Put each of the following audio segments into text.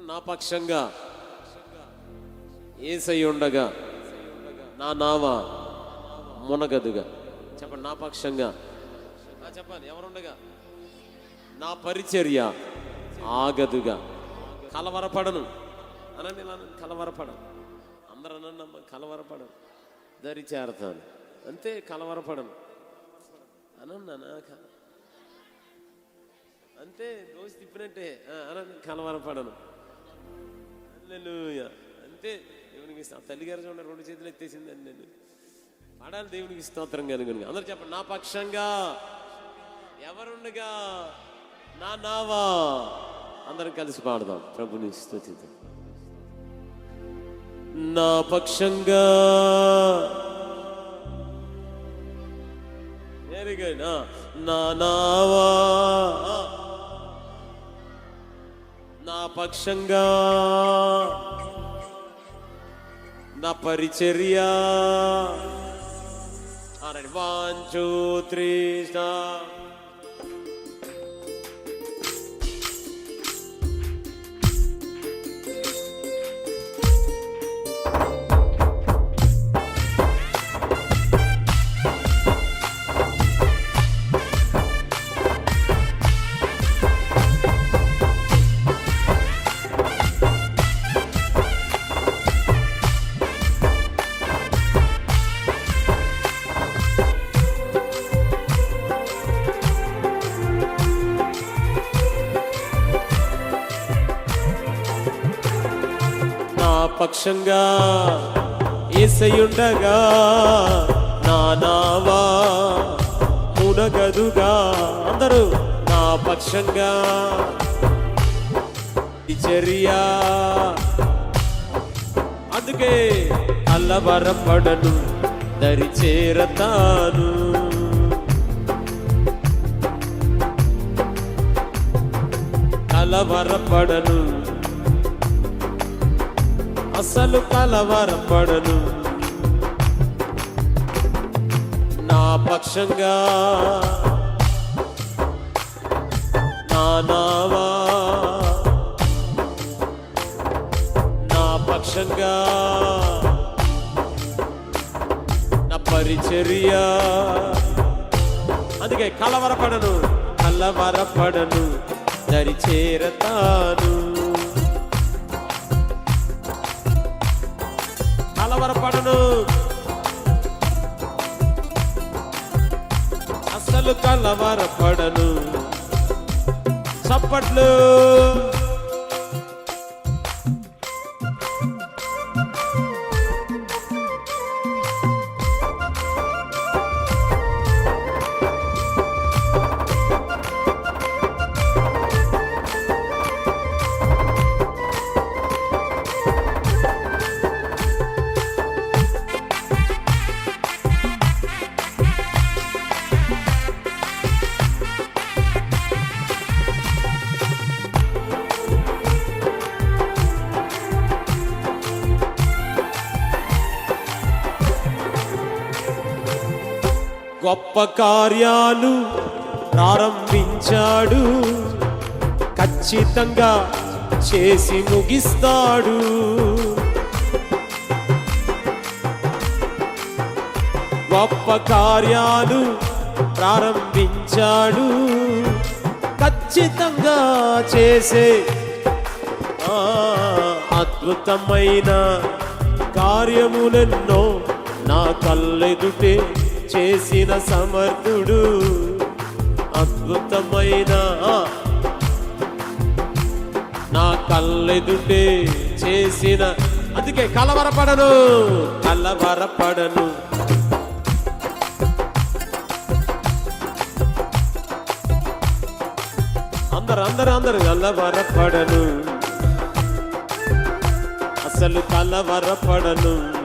నా పక్షంగా ఏసై ఉండగా నా నావ మునగదుగా. చెప్పండి నా పక్షంగా. ఆ, చెప్పండి ఎవరుండగా? నా పరిచర్య ఆగదుగా. కలవరపడను. అనండి కలవరపడను. అందరూ అనండి కలవరపడను. దరి చేరతాను. అంతే కలవరపడను. అనన్నా క- అంతే దోసి తిప్పినట్టే. అనని అనండి కలవరపడను. హల్లెలూయా. అంతే దేవునికి తల్లిగారు చూడండి రెండు చేతులు ఎత్తేసిందండి నేను పాడాలి దేవునికి స్తోత్రం కనుక. అందరు చెప్పండి నా పక్షంగా? ఎవరుండగా? నా నావా? అందరం కలిసి పాడదాం. ప్రభుని స్తుతిద్దాం. నా పక్షంగా? వెరీ గుడ్ నా నావా? నా పక్షంగా? పరిచర్య వన్ టూ త్రీ స్టార్ నా పక్షంగా ఏసయుండగా నా నావా మునగదుగా అందరూ నా పక్షంగా. చర్యా. అందుకే అల్లవరపడను దరి చేరతాను. కలవరపడను అసలు కలవరపడను. నా పక్షంగా నానావా నా పక్షంగా నా పరిచర్య. అందుకే కలవరపడను కలవరపడను దరి త్వరపడను అసలు కలవరపడను. చప్పట్లు. గొప్ప కార్యాలు ప్రారంభించాడు. ఖచ్చితంగా చేసి ముగిస్తాడు. గొప్ప కార్యాలు ప్రారంభించాడు. ఖచ్చితంగా చేసే ఆ అద్భుతమైన కార్యములెన్నో నా కళ్ళెదుటే చేసిన సమర్థుడు అద్భుతమైన నా కళ్ళెదుటే చేసిన అందుకే కలవరపడను. కలవరపడను. అందరు అందరు అందరు కలవరపడను. అసలు కలవరపడను.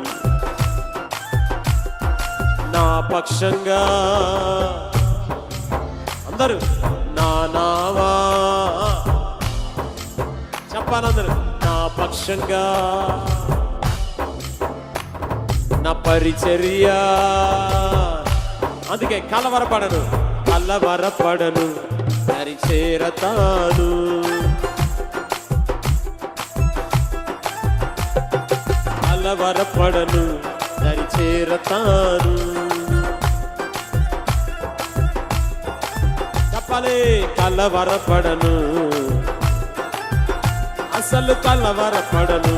నా పక్షంగా అందరూ నా నావా చెప్పాలందరూ నా పక్షంగా నా పరిచర్య. అందుకే కలవరపడను కలవరపడను దరి చేరతాను కలవరపడను దరి చేరతాను కలవరపడను అసలు కలవరపడను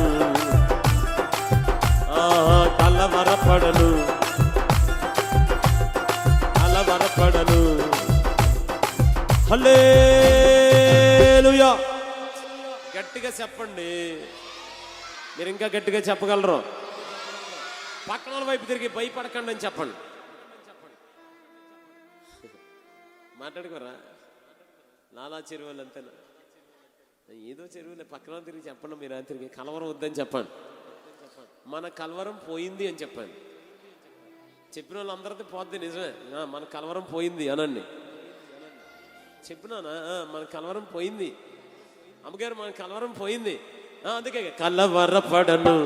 కలవరపడను కలవరపడను హల్లెలూయా. గట్టిగా చెప్పండి. మీరు ఇంకా గట్టిగా చెప్పగలరు. పక్కన వాళ్ళ వైపు తిరిగి భయపడకండి అని చెప్పండి. మాట్లాడుకోరా? నాలా చెరువులు అంతేనా ఏదో చెరువులే పక్కన తిరిగి చెప్పండి మీరు తిరిగి కలవరం వద్దని చెప్పండి. మన కలవరం పోయింది అని చెప్పండి. చెప్పిన వాళ్ళందరితో పోద్ది నిజమే. మన కలవరం పోయింది అనండి చెప్పినానా? ఆ, మన కలవరం పోయింది. అమ్మగారు మన కలవరం పోయింది. ఆ, అందుకే కలవరపడను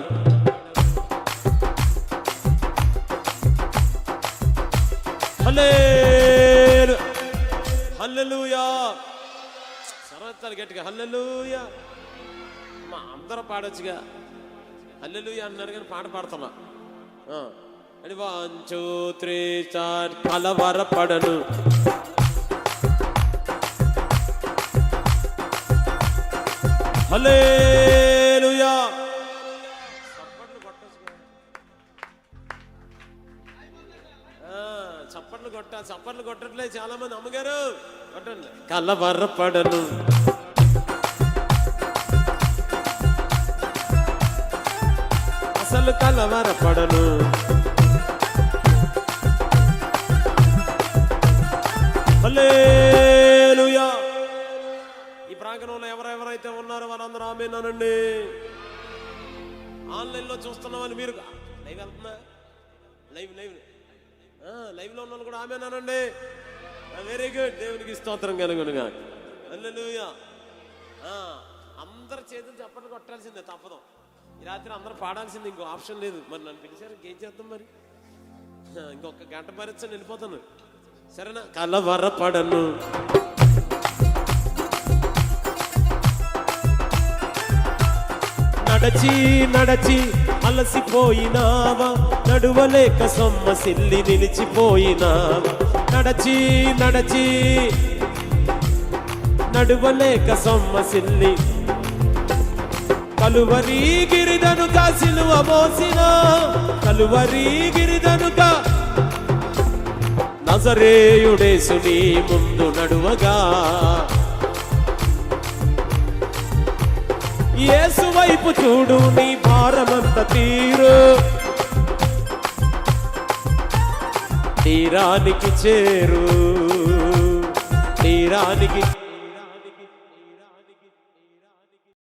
హలే! హల్లెలూయా. సర్వత్తాలు గట్టిగా హల్లెలూయా. మా అందరూ పాడొచ్చుగా. హల్లెలూయా అన్నారు కానీ పాట పాడుతున్నా. అని వన్ టూ త్రీ స్టార్ కలవరపడను హలే చప్పట్లు కొట్ట చప్పట్లు కొట్టట్లే చాలా మంది అమ్మగారు కొట్టండి. కలవరపడను. అసలు కలవరపడను. ఈ ప్రాంగణంలో ఎవరెవరైతే ఉన్నారో వారందరూ ఆమెనానండి. ఆన్లైన్లో చూస్తున్నామని మీరు లైవ్ వెళ్తున్నా లైవ్ లైవ్. లైవ్లో ఉన్న వాళ్ళు కూడా ఆమెనానండి వెరీ గుడ్ దేవునికి స్తోత్రం కలుగునుగా హల్లెలూయా. అందరి చేతులు చప్పట్లు కొట్టాల్సిందే తప్పదు. ఈ రాత్రి అందరూ పాడాల్సింది ఇంకో ఆప్షన్ లేదు. మరి నన్ను పిలిచారు ఇంకేం చేద్దాం మరి? ఇంకొక గంట భరించని వెళ్ళిపోతాను. సరేనా? కలవరపడను నడచి నడచి అలసిపోయినావా? నడువలేక సొమ్మసిల్లి నిలిచిపోయినా. నడచి నడచి. నడువలేక సొమ్మసిల్లి కలువరి గిరిదనుక సిలువ మోసిన. కలువరి గిరిదనుక నజరేయుడేసుని ముందు నడువగా. ఏసు వైపు చూడు నీ భారమంత తీరు. తీరానికి చేరు తీరానికి